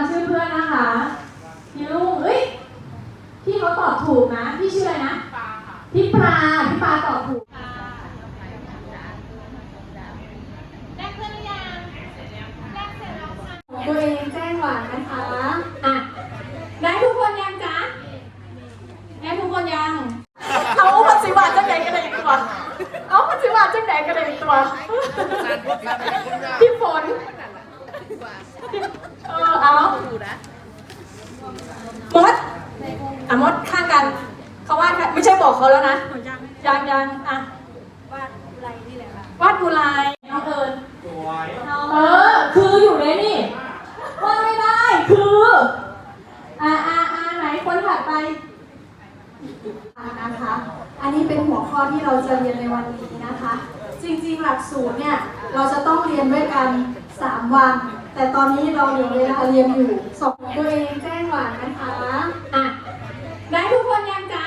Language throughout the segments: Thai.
ำชื่อเพื่อนนะคะพี่ลุงเอ้ยพี่เขาตอบถูกนะ พี่ชื่ออะไรนะพี่ปลาพี่ปลาตอบถูกตัวเองแจ้งหวานนะคะอะได้ทุกคนยังจ๊ะได้ทุกคนยังเอาพันสิวาจังไหนกันเลยตัวเอาพันสิวาจังไหนกันเลยตัวพี่ฝน เออเอามดอะมดข้างกัน เขาวาดกันไม่ใช่บอกเขาแล้วนะ ยังยังอะ วาดอะไรนี่แหละค่ะวาดกุลายน้องเอิญเออ คืออยู่ในนี่วาดไม่ได้ คือ อ่าอ่าอ่าไหนคนถัดไปนะคะ อันนี้เป็นหัวข้อที่เราจะเรียนในวันนี้นะคะ จริงๆ หลักสูตรเนี่ย เราจะต้องเรียนด้วยกัน 3 วัน แต่ตอนนี้เราเหลือเวลาเรียนอยู่สองตัวเองแจ้งหวานนะคะอะได้ทุกคนยังจ๊ะ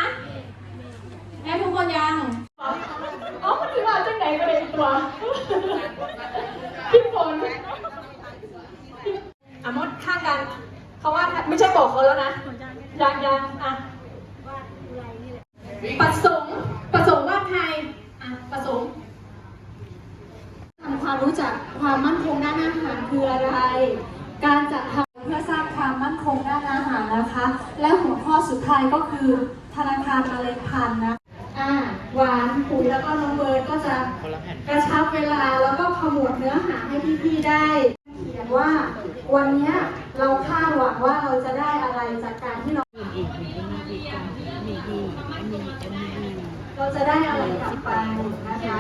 ได้ทุกคนยังอ๋อมันถือว่าจังไหนก็เลยตัวพี่ฝนอะมดข้างกันเขาว่าไม่ใช่บอกเขาแล้วนะยังยังอะประสงค์ประสงค์ว่าใครอะประสงค์ ทำความ รู้จักความมั่นคงด้านอาหารคืออะไร การจัดทำเพื่อสร้างความมั่นคงด้านอาหารนะคะ และหัวข้อสุดท้ายก็คือธนาคารเมล็ดพันธุ์นะอ่าหวานปุ๋ยแล้วก็น้องเบิร์ดก็จะกระชับเวลาแล้วก็ขมวดเนื้อหาให้พี่ๆได้เขียนว่าวันเนี้ยเราคาดหวังว่าเราจะได้อะไรจากการที่เราเราจะได้อะไรกลับไปนะคะ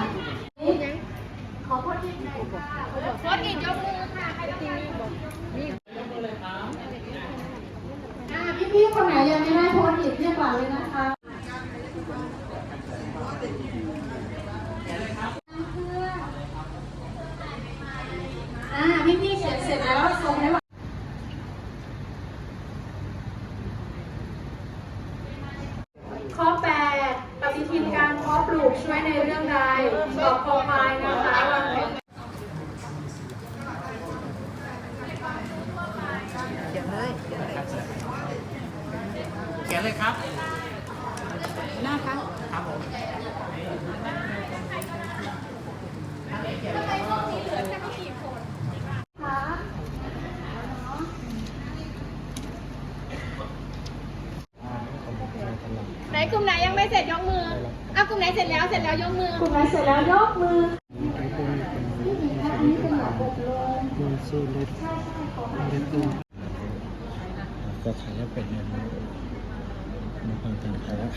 นี่ขอโทษที่ไหนค่ะอ่าพี่ๆคนไหนยังไม่ได้โพสต์อีกเรียกหวาเลยนะคะอ่าพี่ๆเขียนเสร็จแล้วส่งให้หวาข้อ8ปดปฏิทินการเพาะปลูกช่วยในเรื่องใดตอบคอพายนะคะวางแผน เขียนเลย เขียนเลยครับหน้าคะครับผมไหนกลุ่มไหนยังไม่เสร็จยกมืออะกลุ่มไหนเสร็จแล้วเสร็จแล้วยกมือกลุ่มไหนเสร็จแล้วยกมือมีสู้เล็ดเล็ดตู้ก็ขายแล้วเป็นเนี่ย มีความตันขายแล้ว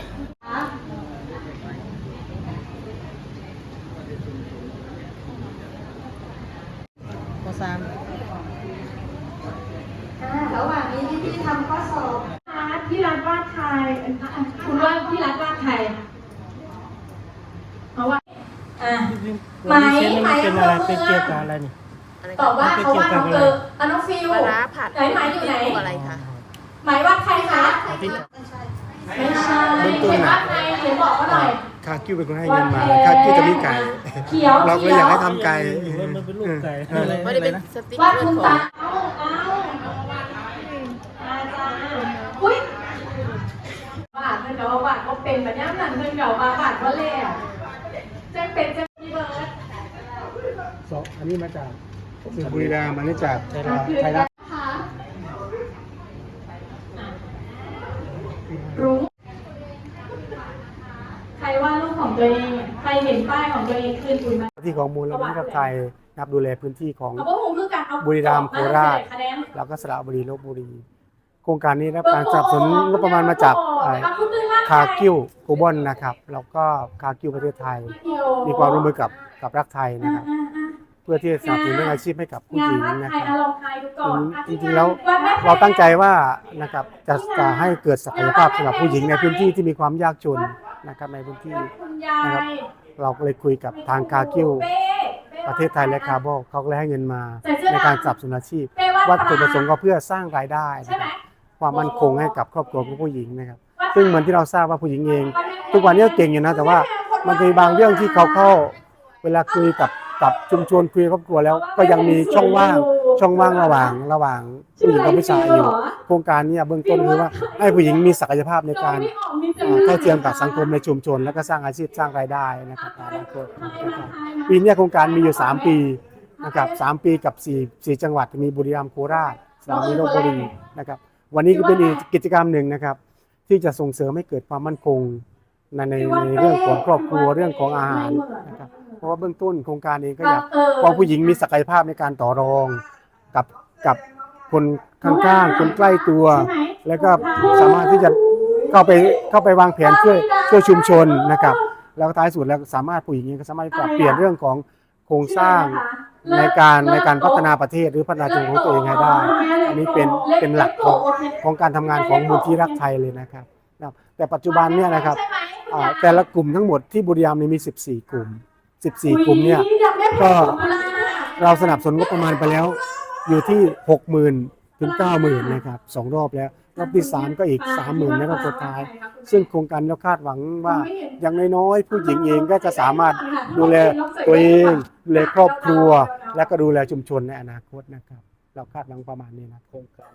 ข้อสามอ่าระหว่างนี้พี่ๆทำข้อสอบรัฐพี่รัฐวาดใครอะคุณว่าพี่รัฐวาดใครเพราะว่าอะไหมไหมเป็นอะไรเป็นเกี่ยวกับอะไรตอบว่าเขาวาน้องเกิร์ลอะน้องฟิวไหนไหมอยู่ไหนไรคะไหมวาดใครคะ ไม่ใช่เขียนวาดใครเขียนบอกเขาหน่อย คาคิวเป็นคนให้เงินมาคาคิวจะมีไก่เขียวเราก็เลยอยากให้ทำไก่มันเป็นรูปไก่ เออไม่ได้เป็นสติ๊กวาดเกอคุณร์ขอตางเอาเอาอาจารย์อุ้ยวาดเพื่อนเก่าวาดก็เป็นแบบนี้นั่นเพื่อนเก่ามาวาดก็แล้วแจ้งเป็นแจ้งพี่เบิร์ด สองอันนี้มาจากบุรีรัมย์อันนี้จากไทยรัฐไทยรัฐ นะคะ รุ้งใครวาดรูป ของตัวเอง ใครเห็นป้ายของตัวเองคืนคุณไหมที่ของมูลนิธิไทยนับดูแลพื้นที่ของเอาพวกผมคือการเอาบุรีรัมย์โคราชคะแนนแล้วก็สระบุรีลบบุรี โครงการนี้ได้รับการสนับสนุนงบประมาณมาจากเอ่อคาคิวโกบอนนะครับ แล้วก็คาคิวประเทศไทย มีความร่วมมือกับกับรักไทยนะครับ เพื่อที่จะสนับสนุนเรื่องอาชีพให้กับผู้หงานญิงวาดนะใครครับอะลองทายดูก่อนอะจริงๆแล้วเราตั้งใจว่านะครับจะจะให้เกิดศักยภาพสำหรับผู้หญิงในพื้นที่ที่มีความยากจน นะครับในพื้นที่คุณยายนะครับเราก็เลยคุยกับทางคาคิวประเทศไทยและคาร์บอเขาก็เลยให้เงินมาในการสนับสนุนอาชีพ วัตถุประสงค์ก็เพื่อสร้างรายได้ใช่นะไหมครับความมั่นคงให้กับครอบครัวของผู้หญิงนะครับ ซึ่งเหมือนที่เราทราบว่าผู้หญิงเอง ทุกวันนี้ก็เก่งอยู่นะแต่ว่ามันจะมีบางเรื่องที่เขาเข้า เวลาคุยกับกับชุมชนคุยกับครอบครัวแล้ว ก็ยังมีช่องว่าง ช่องว่างระหว่างระหว่างผู้หญิงกับผู้ชายอยู่โครงการเนี้เบื้องต้นคือว่าให้ผู้หญิงมีศักยภาพในการเอ่อเท่าเทียมกับสังคมในชุมชน แล้วก็สร้างอาชีพสร้างรายได้นะครับในอนาคตนะครับปีเนี้ยโครงการมีอยู่ 3 ปีนะครับสามปีกับ4 4จังหวัดมีบุรีรัมย์โคราชสระบุรีลพบุรีนะครับวันนี้ก็เป็นอีกกิจกรรมหนึ่งนะครับ ที่จะส่งเสริมให้เกิดความมั่นคงในในในเรื่องของครอบครัวเรื่องของอาหารนะครับเพราะว่าเบื้องต้นโครงการเองก็อยากพอผู้หญิงมีศักยภาพในการต่อรอง กับกับคนข้างๆคนใกล้ตัว แล้วก็สามารถที่จะเข้าไปเข้าไปวางแผนช่วยช่วยชุมชนนะครับ แล้วท้ายสุดแล้วสามารถผู้หญิงเองก็สามารถปรับเปลี่ยนเรื่องของโครงสร้างในการในการพัฒนาประเทศหรือพัฒนาชุมชนของตัวเองให้ได้ อันนี้เป็นเป็นหลักของของการทำงานของมูลที่รักไทยเลยนะครับ แต่ปัจจุบันเนี่ยนะครับแต่ละกลุ่มทั้งหมดที่บุรีรัมย์มี 14 กลุ่ม 14 กลุ่มเนี่ยก็เราสนับสนุนงบประมาณไปแล้ว อยู่ที่60,000ถึง90,000นะครับสองรอบแล้ว รอบที่3ก็อีก30,000ในรอบสุดท้าย ซึ่งโครงการเราคาดหวังว่าอย่างน้อยๆผู้หญิงเองก็จะสามารถดูแลตัวเองดูแลครอบครัว และก็ดูแลชุมชนในอนาคตนะครับ เราคาดหวังประมาณนี้นะโครงการ